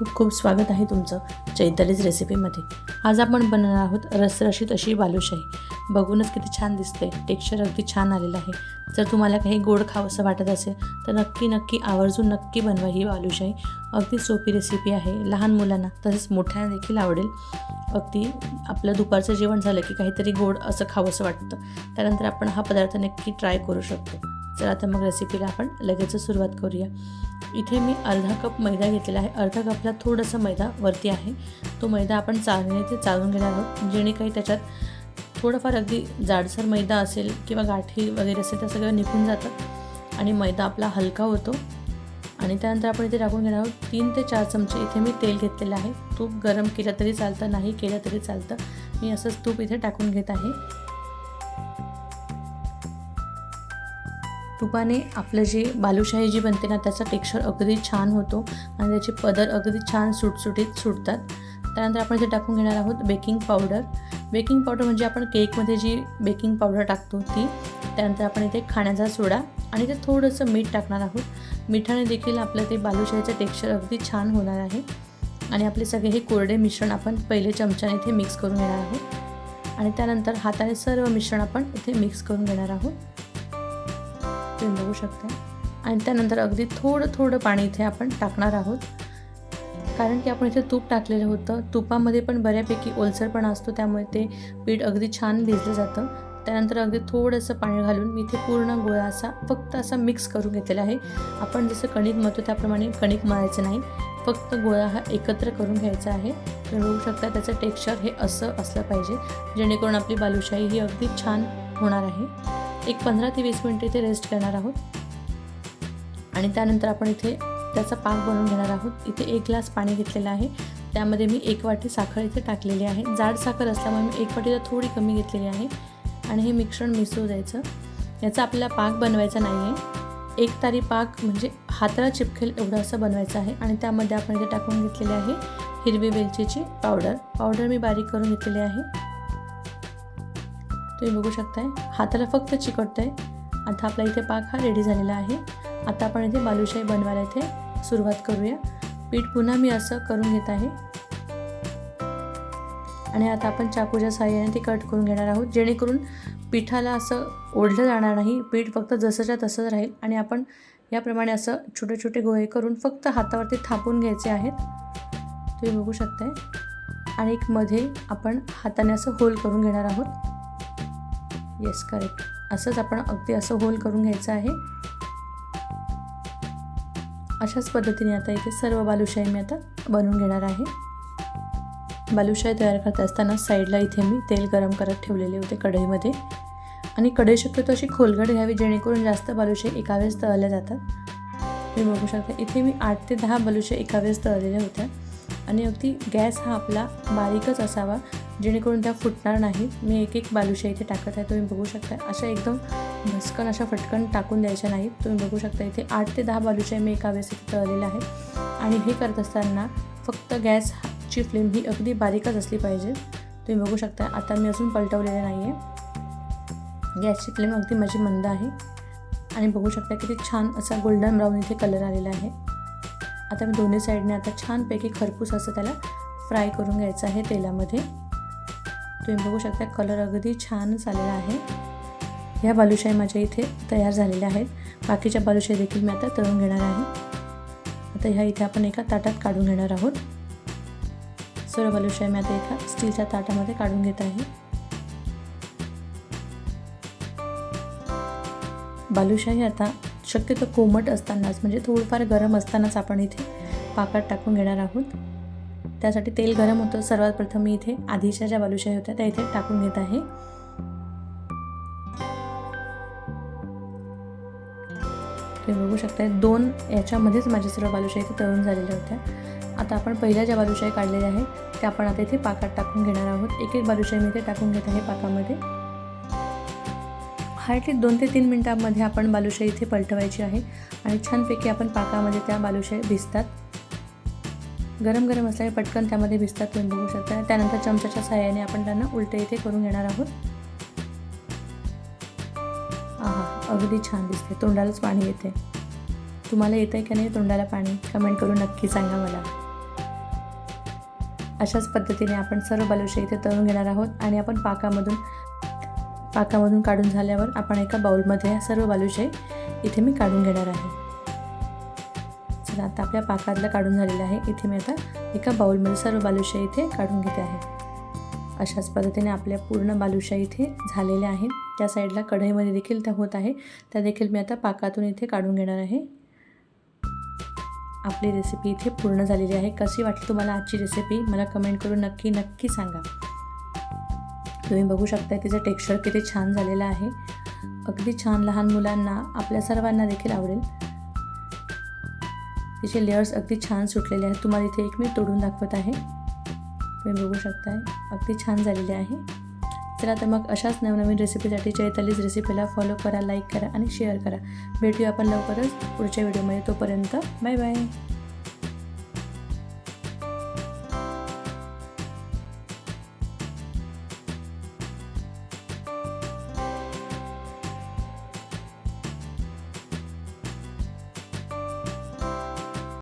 खूप खूप स्वागत आहे तुमचं चैतालीच रेसिपीमध्ये आज आपण बनवणार आहोत रसरशीत अशी बालुशाही. बघूनच किती छान दिसते टेक्स्चर अगदी छान आलेलं आहे. जर तुम्हाला काही गोड खावंसं वाटत असेल तर नक्की नक्की आवर्जून नक्की बनवा ही बालुशाही. अगदी सोपी रेसिपी आहे. लहान मुलांना तसेच मोठ्यांना देखील आवडेल. अगदी आपलं दुपारचं जेवण झालं की काहीतरी गोड असं खावंसं वाटतं. त्यानंतर आपण हा पदार्थ नक्की ट्राय करू शकतो. चला आता मग रेसिपीला आपण लगेच सुरुवात करूया. इथे मी अर्धा कप मैदा घेतलेला आहे. अर्धा कपला थोडंसं मैदा वरती आहे. तो मैदा आपण चाळणे ते चाळून घेणार आहोत. जेणे काही त्याच्यात थोडंफार अगदी जाडसर मैदा असेल किंवा गाठी वगैरे असेल तर सगळं निघून जातं. आणि मैदा आपला हलका होतो. आणि त्यानंतर आपण इथे टाकून घेणार आहोत तीन ते चार चमचे. इथे मी तेल घेतलेलं आहे. तूप गरम केलं तरी चालतं नाही केलं तरी चालतं. मी असंच तूप इथे टाकून घेत आहे. तुपाने आपलं जे बालुशाही जी बनते ना त्याचा टेक्स्चर अगदी छान होतो. आणि त्याचे पदर अगदी छान सुटसुटीत सुटतात. त्यानंतर आपण इथे टाकून घेणार आहोत बेकिंग पावडर बेकिंग पावडर म्हणजे आपण केकमध्ये जी बेकिंग पावडर टाकतो ती त्यानंतर आपण इथे खाण्याचा सोडा आणि ते थोडंसं मीठ टाकणार आहोत. मिठाने देखील आपलं ते बालुशाहीचं टेक्स्चर अगदी छान होणार आहे. आणि आपले सगळे हे कोरडे मिश्रण आपण पहिले चमच्याने इथे मिक्स करून घेणार आहोत. आणि त्यानंतर हाताने सर्व मिश्रण आपण इथे मिक्स करून घेणार आहोत. तुम्ही बघू शकता. आणि त्यानंतर अगदी थोडं थोडं पाणी इथे आपण टाकणार आहोत. कारण की आपण इथे तूप टाकलेलं होतं. तुपामध्ये पण बऱ्यापैकी ओलसरपणा असतो त्यामुळे ते पीठ अगदी छान भिजलं जातं. त्यानंतर अगदी थोडंसं पाणी घालून मी इथे पूर्ण गोळा असा फक्त असा मिक्स करून घेतलेला आहे. आपण जसं कणिक मळतो त्याप्रमाणे कणिक मळायचं नाही. फक्त गोळा हा एकत्र करून घ्यायचा आहे. तर होऊ शकता त्याचं टेक्स्चर हे असं असलं पाहिजे. जेणेकरून आपली बालुशाही ही अगदी छान होणार आहे. एक पंधरा ते वीस मिनटं इथे रेस्ट करणार आहोत. आणि त्यानंतर आपण इथे त्याचा पाक बनवून घेणार आहोत. इथे एक ग्लास पाणी घेतलेलं आहे. त्यामध्ये मी एक वाटी साखर इथे टाकलेली आहे. जाड साखर असल्यामुळे मी एक वाटीला थोडी कमी घेतलेली आहे. आणि हे मिश्रण मिसळू द्यायचं. याचा आपल्याला पाक बनवायचा नाही आहे एक तारी पाक म्हणजे हाताला चिपकेल एवढं असं बनवायचं आहे. आणि त्यामध्ये आपण इथे टाकून घेतलेले आहे हिरवी वेलचीची पावडर पावडर मी बारीक करून घेतलेली आहे. तुम्ही बघू शकताय. हाताला फक्त चिकटतं आहे आता आपला इथे पाक हा रेडी झालेला आहे. आता आपण इथे बालुशाही बनवायला इथे सुरुवात करूया. पीठ पुन्हा मी असं करून घेत आहे. आणि आता आपण चाकूच्या साह्याने ते कट करून घेणार आहोत. जेणेकरून पिठाला असं ओढलं जाणार नाही. पीठ फक्त जसंच्या तसंच राहील. आणि आपण याप्रमाणे असं छोटे छोटे गोळे करून फक्त हातावरती थापून घ्यायचे आहेत. तुम्ही बघू शकताय. आणि एक मध्ये आपण हाताने असं होल करून घेणार आहोत. येस करेक्ट असंच आपण अगदी असं होल करून घ्यायचं आहे. अशाच पद्धतीने आता इथे सर्व बालुशाही मी आता बनवून घेणार आहे. बालुशाही तयार करत असताना साईडला इथे मी तेल गरम करत ठेवलेले होते कढईमध्ये. आणि कढई शक्यतो अशी खोलगड घ्यावी जेणेकरून जास्त बालुशाही एका वेळेस तळल्या जातात. तुम्ही बघू शकता इथे मी आठ ते दहा बालुशाही एका वेळेस तळलेल्या होत्या. आणि अगदी गॅस हा आपला बारीकच असावा. जेणेकरून त्या फुटणार नाहीत मी एक एक बालुशा इथे टाकत आहे. तुम्ही बघू शकता अशा एकदम भस्कन अशा फटकन टाकून द्यायच्या नाहीत. तुम्ही बघू शकता इथे आठ ते दहा बालुशाही मी एका वेळेस इथे तळलेल्या आहे आणि हे करत असताना फक्त गॅसची फ्लेम ही अगदी बारीकच असली पाहिजे. तुम्ही बघू शकता आता मी अजून पलटवलेले नाही आहे गॅसची फ्लेम अगदी माझी मंद आहे. आणि बघू शकता किती छान असा गोल्डन ब्राऊन इथे कलर आलेला आहे. आता मी दोन्ही साईडने आता छानपैकी खरपूस असं त्याला फ्राय करून घ्यायचं आहे तेलामध्ये. तुम्ही बघू शकता कलर अगदी छानच आलेला आहे. ह्या बालुशाही माझ्या इथे तयार झालेल्या आहेत. बाकीच्या बालुशाही देखील मी आता तळून घेणार आहे. आता ह्या इथे आपण एका ताटात काढून घेणार आहोत. सर्व बालुशाही मी आता एका स्टीलच्या ताटामध्ये काढून घेत आहे. बालुशाही आता शक्यतो कोमट असतानाच म्हणजे थोडंफार गरम असतानाच आपण इथे पाकात टाकून घेणार आहोत. त्यासाठी तेल गरम होतं. सर्वात प्रथम मी इथे आधीच्या ज्या बालुशाही होत्या त्या इथे टाकून घेत आहे. तुम्ही बघू शकता दोन याच्यामध्येच माझ्या सर्व बालुशाही इथे तळून झालेल्या होत्या. आता आपण पहिल्या ज्या बालुशाही काढलेल्या आहेत त्या आपण आता इथे पाकात टाकून घेणार आहोत. एक एक बालुशाही मी इथे टाकून घेत आहे पाकामध्ये. हार्डली दोन ते तीन मिनटांमध्ये आपण बालुशाही इथे पलटवायची आहे. आणि छानपैकी आपण पाकामध्ये त्या बालुशाही भिजतात. गरम गरम असल्याने पटकन त्यामध्ये भिजतात तुम्ही बघू शकता. त्यानंतर चमच्याच्या सहाय्याने आपण त्यांना उलटे इथे करून घेणार आहोत. आहा अगदी छान दिसते तोंडालाच पाणी येते तुम्हाला येतं आहे का नाही तोंडाला पाणी? कमेंट करून नक्की सांगा मला. अशाच पद्धतीने आपण सर्व बालुशे इथे तळून घेणार आहोत आणि आपण पाकामधून पाकामधून काढून झाल्यावर आपण एका बाउलमध्ये सर्व बालुशे इथे मी काढून घेणार आहे. चला आता आपल्या पाकातलं काढून झालेलं आहे. इथे मी आता एका बाऊलमध्ये सर्व बालुशाही इथे काढून घेते आहे. अशाच पद्धतीने आपल्या पूर्ण बालुशाही इथे झालेल्या आहेत. त्या साईडला कढईमध्ये देखील त्या होत आहे. त्या देखील मी आता पाकातून इथे काढून घेणार आहे. आपली रेसिपी इथे पूर्ण झालेली आहे. कशी वाटली तुम्हाला आजची रेसिपी मला कमेंट करून नक्की नक्की सांगा. तुम्ही बघू शकता तिचं टेक्स्चर किती छान झालेलं आहे. अगदी छान लहान मुलांना आपल्या सर्वांना देखील आवडेल. तिचे लेअर्स अगदी छान सुटलेले आहेत. तुम्हाला इथे एक मी तोडून दाखवत आहे. तुम्ही बघू शकताय अगदी छान झालेले आहे. चला तर मग अशाच नवनवीन रेसिपीसाठी चैतालीस रेसिपीला फॉलो करा लाईक करा आणि शेअर करा. भेटूया आपण लवकरच पुढच्या व्हिडिओमध्ये तोपर्यंत बाय बाय